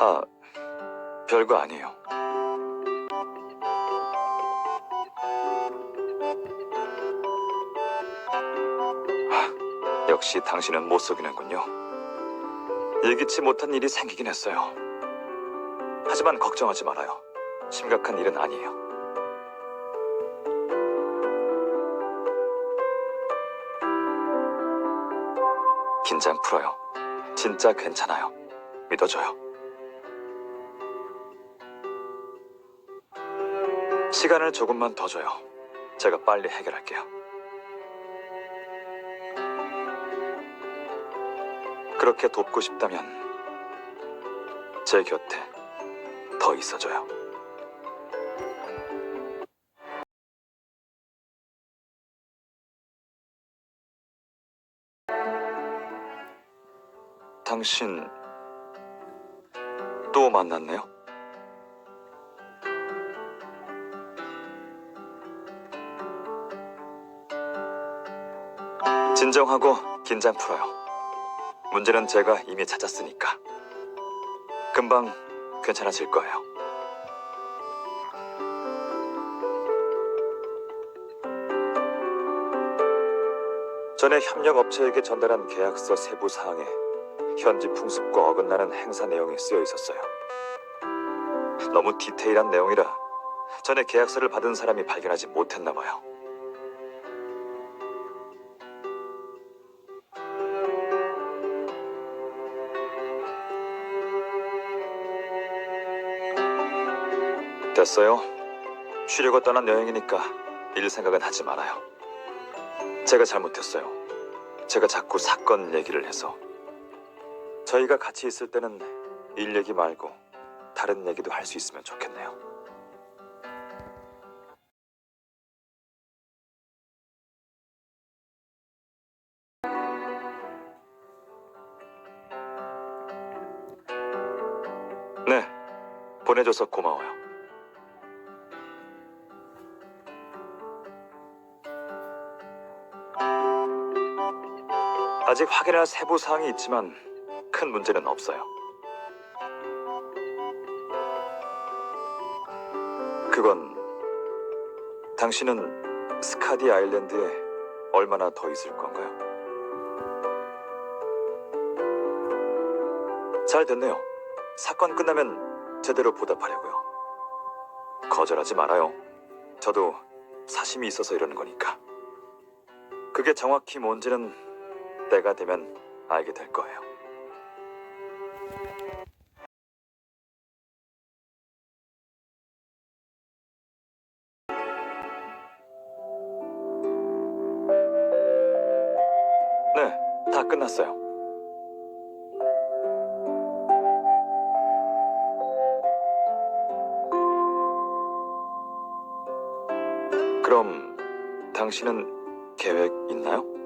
아, 별거 아니에요. 하, 역시 당신은 못 속이는군요. 예기치 못한 일이 생기긴 했어요. 하지만 걱정하지 말아요. 심각한 일은 아니에요. 긴장 풀어요. 진짜 괜찮아요. 믿어줘요. 시간을 조금만 더 줘요. 제가 빨리 해결할게요. 그렇게 돕고 싶다면 제 곁에 더 있어줘요. 당신 또 만났네요? 진정하고 긴장 풀어요. 문제는 제가 이미 찾았으니까. 금방 괜찮아질 거예요. 전에 협력 업체에게 전달한 계약서 세부 사항에 현지 풍습과 어긋나는 행사 내용이 쓰여 있었어요. 너무 디테일한 내용이라 전에 계약서를 받은 사람이 발견하지 못했나 봐요. 됐어요. 쉬려고 떠난 여행이니까 일 생각은 하지 말아요. 제가 잘못했어요. 제가 자꾸 사건 얘기를 해서 저희가 같이 있을 때는 일 얘기 말고 다른 얘기도 할 수 있으면 좋겠네요. 네, 보내줘서 고마워요. 아직 확인할 세부 사항이 있지만 큰 문제는 없어요. 그건 당신은 스카디 아일랜드에 얼마나 더 있을 건가요? 잘 됐네요. 사건 끝나면 제대로 보답하려고요. 거절하지 말아요. 저도 사심이 있어서 이러는 거니까. 그게 정확히 뭔지는 때가 되면 알게 될 거예요. 네, 다 끝났어요. 그럼 당신은 계획 있나요?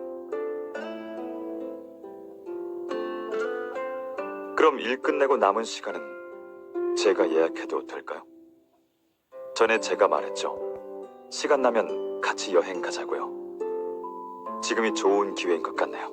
그럼 일 끝내고 남은 시간은 제가 예약해도 될까요? 전에 제가 말했죠. 시간 나면 같이 여행 가자고요. 지금이 좋은 기회인 것 같네요.